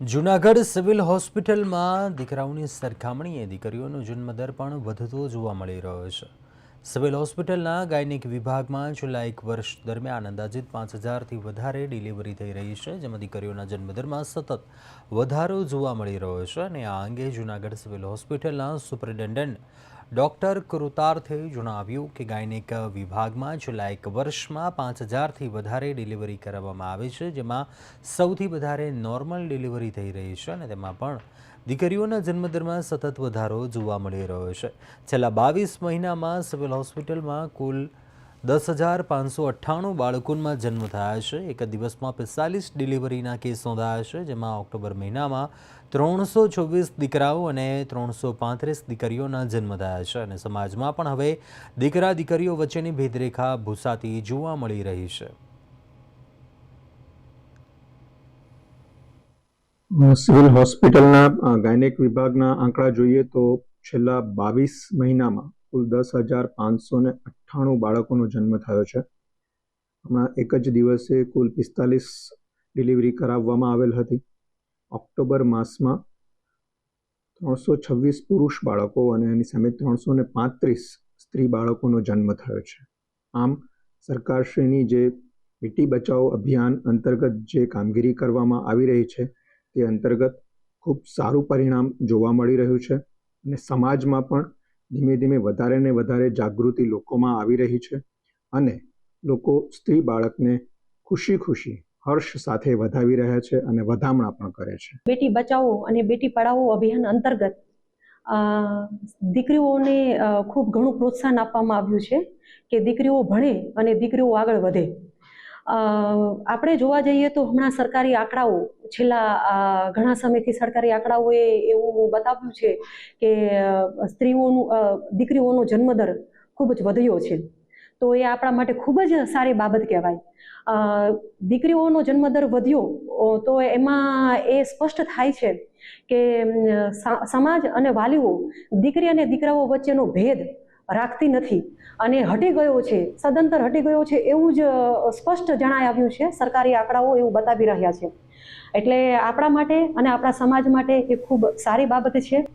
Junagadh civil હોસ્પિટલમાં દીકરાઓની સરખામણીએ દીકરીઓનો જન્મદર પણ વધતો જોવા મળી રહ્યો છે. સિવિલ હોસ્પિટલના ગાયનિક વિભાગમાં છેલ્લા એક વર્ષ દરમિયાન અંદાજિત પાંચ હજારથી વધારે ડિલિવરી થઈ રહી છે, જેમાં દીકરીઓના જન્મદરમાં સતત વધારો જોવા મળી રહ્યો છે અને આ અંગે જૂનાગઢ સિવિલ હોસ્પિટલના સુપ્રિન્ટેન્ડન્ટ ડૉક્ટર કૃતાર્થે જણાવ્યું કે ગાયનિક વિભાગમાં છેલ્લા એક વર્ષમાં પાંચ હજારથી વધારે ડિલિવરી કરાવવામાં આવે છે, જેમાં સૌથી વધારે નોર્મલ ડિલિવરી થઈ રહી છે અને તેમાં પણ દીકરીઓના જન્મદરમાં સતત વધારો જોવા મળી રહ્યો છે. છેલ્લા બાવીસ મહિનામાં સિવિલ હોસ્પિટલમાં કુલ દસ હજાર પાંચસો અઠ્ઠાણું બાળકોમાં જન્મ થયા છે. એક દિવસમાં પિસ્તાલીસ ડિલિવરીના કેસ નોંધાયા છે, જેમાં ઓક્ટોબર મહિનામાં ત્રણસો છવ્વીસ દીકરાઓ અને ત્રણસો પાંત્રીસ દીકરીઓના જન્મ થયા છે. અને સમાજમાં પણ હવે દીકરા દીકરીઓ વચ્ચેની ભેદરેખા ભૂસાતી જોવા મળી રહી છે. સિવિલ હોસ્પિટલના ગાયનેક વિભાગના આંકડા જોઈએ તો છેલ્લા બાવીસ મહિનામાં કુલ દસ હજાર પાંચસો ને અઠ્ઠાણું બાળકોનો જન્મ થયો છે. હમણાં એક જ દિવસે કુલ પિસ્તાલીસ ડિલિવરી કરાવવામાં આવેલ હતી. ઓક્ટોબર માસમાં ત્રણસો છવ્વીસ પુરુષ બાળકો અને એની સામે ત્રણસો ને પાંત્રીસ સ્ત્રી બાળકોનો જન્મ થયો છે. આમ, સરકારશ્રીની જે બેટી બચાવો અભિયાન અંતર્ગત જે કામગીરી કરવામાં આવી રહી છે તે અંતર્ગત ખૂબ સારું પરિણામ જોવા મળી રહ્યું છે અને સમાજમાં પણ ધીમે ધીમે વધારે ને વધારે જાગૃતિ લોકોમાં આવી રહી છે અને લોકો સ્ત્રી બાળકને ખુશી ખુશી હર્ષ સાથે વધાવી રહ્યા છે અને વધામણા પણ કરે છે. બેટી બચાવો અને બેટી પઢાવો અભિયાન અંતર્ગત દીકરીઓને ખૂબ ઘણું પ્રોત્સાહન આપવામાં આવ્યું છે કે દીકરીઓ ભણે અને દીકરીઓ આગળ વધે. આપણે જોવા જઈએ તો હમણાં સરકારી આંકડાઓ, છેલ્લા ઘણા સમયથી સરકારી આંકડાઓએ એવું બતાવ્યું છે કે સ્ત્રીઓનું દીકરીઓનો જન્મદર ખૂબ જ વધ્યો છે. તો એ આપણા માટે ખૂબ જ સારી બાબત કહેવાય. દીકરીઓનો જન્મદર વધ્યો તો એમાં એ સ્પષ્ટ થાય છે કે સમાજ અને વાલીઓ, દીકરી અને દીકરાઓ વચ્ચેનો ભેદ રાખતી નથી. અને હટી ગયો છે, સદંતર હટી ગયો છે એવું જ સ્પષ્ટ જણાઈ આવ્યું છે. સરકારી આંકડાઓ એવું બતાવી રહ્યા છે. એટલે આપણા માટે અને આપણા સમાજ માટે એ ખૂબ સારી બાબત છે.